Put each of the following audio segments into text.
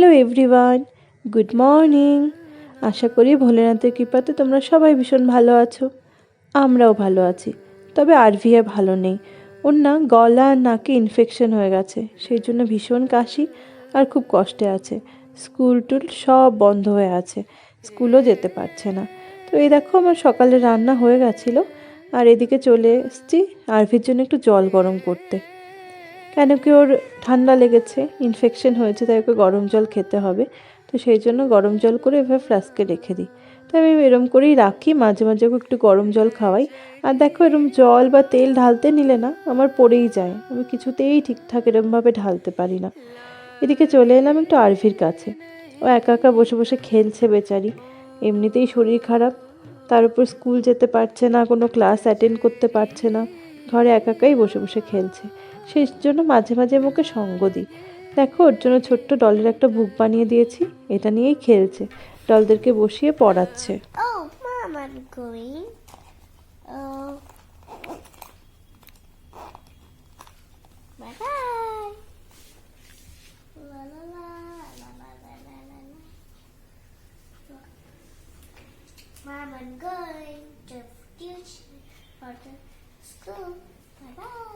Hello everyone, good morning. আশা করি ভোলেনাথের কৃপাতে তোমরা সবাই ভীষণ ভালো আছো। আমরাও ভালো আছি, তবে আরভিয়া ভালো নেই। ওর না গলা আর নাকে ইনফেকশন হয়ে গেছে, সেই জন্য ভীষণ কাশি আর খুব কষ্টে আছে। স্কুল টুল সব বন্ধ হয়ে আছে, স্কুলও যেতে পারছে না। তো এই দেখো আমার সকালে রান্না হয়ে গেছিল, আর এদিকে চলে এসেছি আরভির জন্য একটু জল গরম করতে। কেন কি ওর ঠান্ডা লেগেছে ইনফেকশন হয়েছে, তাই ওকে গরম জল খেতে হবে। তো সেই জন্য গরম জল করে এভাবে ফ্লাস্কে রেখে দিই। তো আমি এরম করেই রাখি, মাঝে মাঝে ওকে একটু গরম জল খাওয়াই। আর দেখো এরম জল বা তেল ঢালতে নিলে না, আমার পড়েই যায়। আমি কিছুতেই ঠিকঠাক এরমভাবে ঢালতে পারি না। এদিকে চলে এলাম একটু আরভির কাছে। ও একা একা বসে বসে খেলছে বেচারি। এমনিতেই শরীর খারাপ। তার উপর স্কুল যেতে পারছে না, কোনো ক্লাস অ্যাটেন্ড করতে পারছে না। ঘরে একা একাই বসে বসে খেলছে। সেই জন্য মাঝে মাঝে ওকে সঙ্গ দিই। দেখো ওর জন্য ছোট্ট ডলের একটা বুক বানিয়ে দিয়েছি। এটা নিয়েই খেলছে। ডলদেরকে বসিয়ে পড়াচ্ছে। Mom, I'm going to future for the school. Bye bye.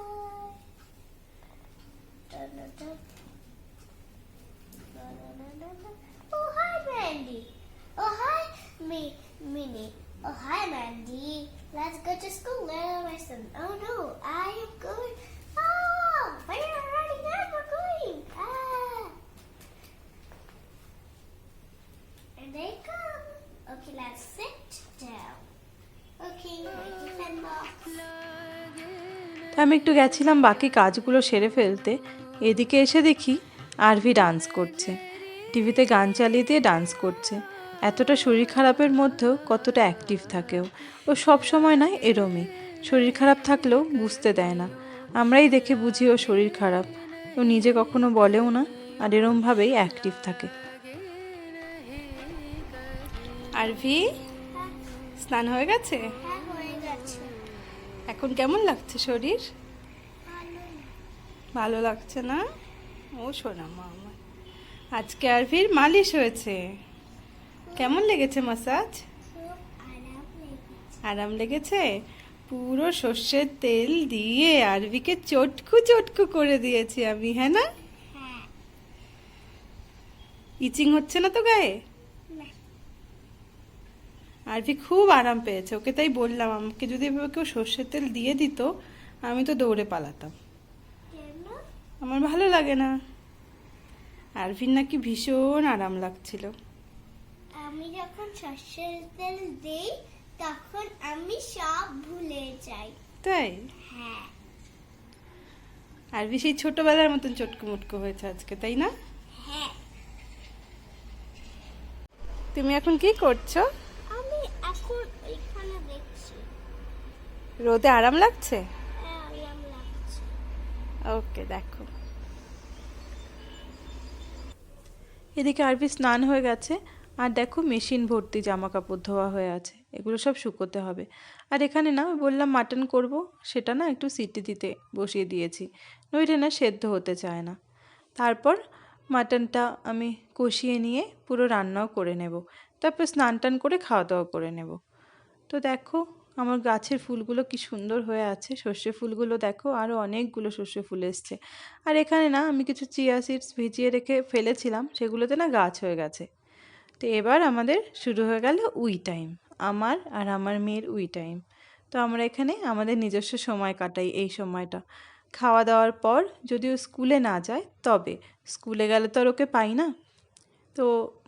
Oh, hi, Mandy. Oh, hi, me, Minnie. Oh, hi, Mandy. Let's go to school. Am son? Oh, no, I am going. Oh, where are we running out? We're going. Ah. And they come. Okay, let's sit down. Okay, my tiffin box. আমি একটু গেছিলাম বাকি কাজগুলো সেরে ফেলতে এদিকে এসে দেখি আরভি ডান্স করছে। টিভিতে গান চালিয়ে দিয়ে ডান্স করছে। এতটা শরীর খারাপের মধ্যেও কতটা অ্যাক্টিভ থাকেও। ও সব সময় নয় এরমই। শরীর খারাপ থাকলেও বুঝতে দেয় না। আমরাই দেখে বুঝি ও শরীর খারাপ। ও নিজে কখনো বলেও না আর এরমভাবেই অ্যাক্টিভ থাকে। আরভি স্নান হয়ে গেছে? হ্যাঁ গেছে। এখন কেমন লাগছে শরীর? ভালো লাগছে না? ও শোনা মা আমার আজকে আরভির মালিশ হয়েছে। কেমন লেগেছে মাসাজ আরাম লেগেছে? পুরো সর্ষের তেল দিয়ে আরভিকে চটকু চটকু করে দিয়েছি আমি হ্যাঁ না? ইচিং হচ্ছে না তো গায়ে? আরভি খুব আরাম পেয়েছে ওকে তাই বললাম আমাকে যদি এভাবে কেউ সর্ষের তেল দিয়ে দিত আমি তো দৌড়ে পালাতাম। আমার ভালো লাগে না। আরভির নাকি ভীষণ আরাম লাগছিল। আমি যখন সর্ষের তেল দিই তখন আমি সব ভুলে যাই। তাই? হ্যাঁ। আরভি সেই ছোটবেলার মতন চটকু মুটকু হয়েছে আজকে তাই না? হ্যাঁ। তুমি এখন কি করছ? আমি এখন এখানে দেখছি। রোদে আরাম লাগছে আরাম লাগছে? ওকে দেখো। এদিকে আরবি স্নান হয়ে গেছে, আর দেখো মেশিন ভর্তি জামা কাপড় ধোয়া হয়ে আছে, এগুলো সব শুকোতে হবে। আর এখানে না বললাম মাটন করব, সেটা না একটু সিটি দিতে বসিয়ে দিয়েছি, নইলে না সেদ্ধ হতে চায় না। তারপর মাটনটা আমি কষিয়ে নিয়ে পুরো রান্নাও করে নেব, তারপর স্নান টান করে খাওয়া দাওয়া করে নেব। তো দেখো আমার গাছের ফুলগুলো কি সুন্দর হয়ে আছে। সর্ষে ফুলগুলো দেখো আরও অনেকগুলো সর্ষে ফুল এসছে। আর এখানে না, আমি কিছু চিয়া সিডস ভিজিয়ে রেখে ফেলেছিলাম, সেগুলোতে না গাছ হয়ে গেছে। তো এবার আমাদের শুরু হয়ে গেল উই টাইম, আমার আর আমার মেয়ের উই টাইম। তো আমরা এখানে আমাদের নিজস্ব সময় কাটাই এই সময়টা। খাওয়া দাওয়ার পর যদিও স্কুলে না যায়, তবে স্কুলে গেলে তো আর ওকে পাই না। তো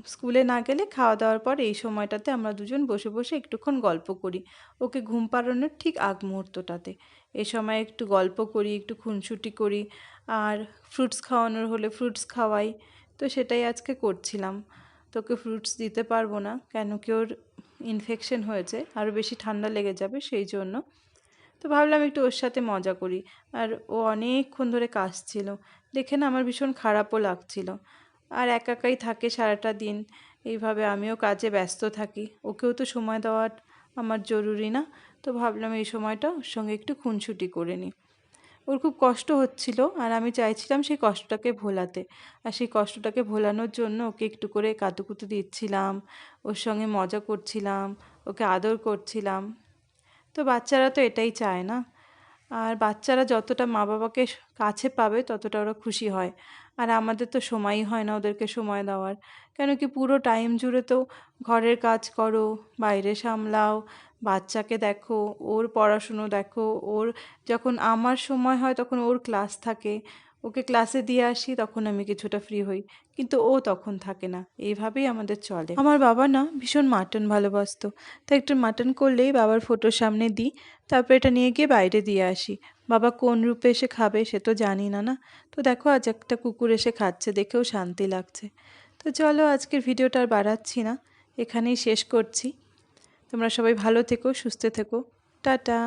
স্কুলে না গেলে খাওয়া দাওয়ার পর এই সময়টাতে আমরা দুজন বসে বসে একটুক্ষণ গল্প করি। ওকে ঘুম পাড়ানোর ঠিক আগ মুহূর্তটাতে। এই সময় একটু গল্প করি, একটু খুনসুটি করি, আর ফ্রুটস খাওয়ানোর হলে ফ্রুটস খাওয়াই। তো সেটাই আজকে করছিলাম। তোকে ফ্রুটস দিতে পারব না, কেন কি ওর ইনফেকশন হয়েছে আরও বেশি ঠান্ডা লেগে যাবে সেই জন্য। তো ভাবলাম একটু ওর সাথে মজা করি। আর ও অনেকক্ষণ ধরে কাশছিল। দেখে না আমার ভীষণ খারাপও লাগছিল। আর একা একাই থাকে সারাটা দিন। এইভাবে আমিও কাজে ব্যস্ত থাকি। ওকেও তো সময় দেওয়া আমার জরুরি না। তো ভাবলাম এই সময়টা ওর সঙ্গে একটু খুনসুটি করে নিই। ওর খুব কষ্ট হচ্ছিল আর আমি চাইছিলাম সেই কষ্টটাকে ভোলাতে। আর সেই কষ্টটাকে ভোলানোর জন্য ওকে একটু করে কাতুকুতু দিচ্ছিলাম, ওর সঙ্গে মজা করছিলাম, ওকে আদর করছিলাম। তো বাচ্চারা তো এটাই চায় না। আর বাচ্চারা যতটা মা বাবাকে কাছে পাবে ততটা ওরা খুশি হয়। আর আমাদের তো সময়ই হয় না ওদেরকে সময় দেওয়ার। কেন কি পুরো টাইম জুড়ে তো ঘরের কাজ করো, বাইরে সামলাও, বাচ্চাকে দেখো, ওর পড়াশুনো দেখো, ওর যখন আমার সময় হয় তখন ওর ক্লাস থাকে। ওকে ক্লাসে দিয়ে আসি তখন আমি কিছুটা ফ্রি হই। কিন্তু ও তখন থাকে না। এইভাবেই আমাদের চলে। আমার বাবা না ভীষণ মাটন ভালোবাসতো। তাই একটু মাটন করলেই বাবার ফটোর সামনে দিই। তারপর এটা নিয়ে গিয়ে বাইরে দিয়ে আসি। বাবা কোন রূপে এসে খাবে সে তো জানি না না? তো দেখো আজ একটা কুকুর এসে খাচ্ছে, দেখেও শান্তি লাগছে। তো চলো আজকের ভিডিওটা আর বাড়াচ্ছি না, এখানেই শেষ করছি। তোমরা সবাই ভালো থেকো, সুস্থ থেকো। টাটা।